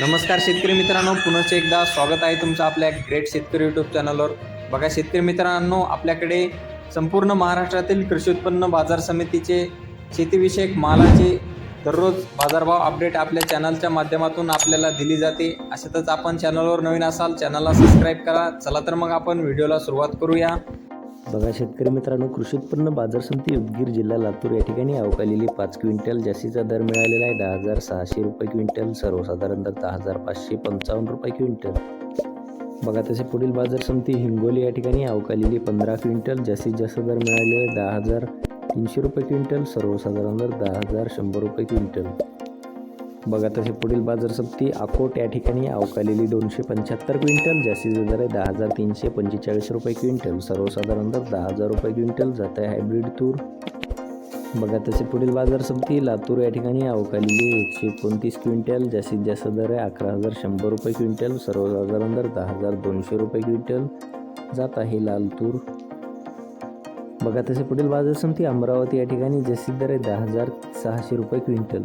नमस्कार शेतकरी मित्रांनो पुनश्च एकदा स्वागत आहे तुमचं आपल्या ग्रेट शेतकरी यूट्यूब चॅनलवर बघा शेतकरी मित्रांनो आपल्याकडे संपूर्ण महाराष्ट्रातील कृषी उत्पन्न बाजार समितीचे शेतीविषयक मालाचे दररोज बाजारभाव अपडेट आपल्या चॅनलच्या माध्यमातून आपल्याला दिली जाते. अशातच आपण चॅनलवर नवीन असाल चॅनलला सबस्क्राईब करा. चला तर मग आपण व्हिडिओला सुरुवात करूया. बघा शेतकरी मित्रांनो कृषी उत्पन्न बाजार समिती उदगीर जिल्हा लातूर या ठिकाणी अवकालेली पाच क्विंटल. जास्तीचा दर मिळालेला आहे दहा हजार सहाशे रुपये क्विंटल सर्वसाधारण दर दहा हजार पाचशे पंचावन्न रुपये क्विंटल. बघा तसे पुढील बाजार समिती हिंगोली या ठिकाणी अवकालेली पंधरा क्विंटल जास्तीत जास्त दर मिळालेला आहे दहा हजार तीनशे रुपये क्विंटल सर्वसाधारण दर दहा हजार शंभर रुपये क्विंटल. बघा तसे पुढील बाजार सप्ती अकोट या ठिकाणी अवकालेली दोनशे पंच्याहत्तर क्विंटल जास्तीचा दर आहे दहा हजार तीनशे पंचेचाळीस रुपये क्विंटल. सर्वसाधारण दर दहा हजार रुपये क्विंटल जात आहे हायब्रिड तूर. बघा तसे पुढील बाजार समिती लातूर या ठिकाणी अवकालेली एकशे एकोणतीस क्विंटल जास्तीत जास्त दर आहे अकरा हजार शंभर रुपये क्विंटल सर्वसाधारण दर दहा हजार दोनशे रुपये क्विंटल जात आहे लाल तूर. बघा तसे पुढील बाजार समिती अमरावती या ठिकाणी जास्तीत दर आहे दहा हजार सहाशे रुपये क्विंटल.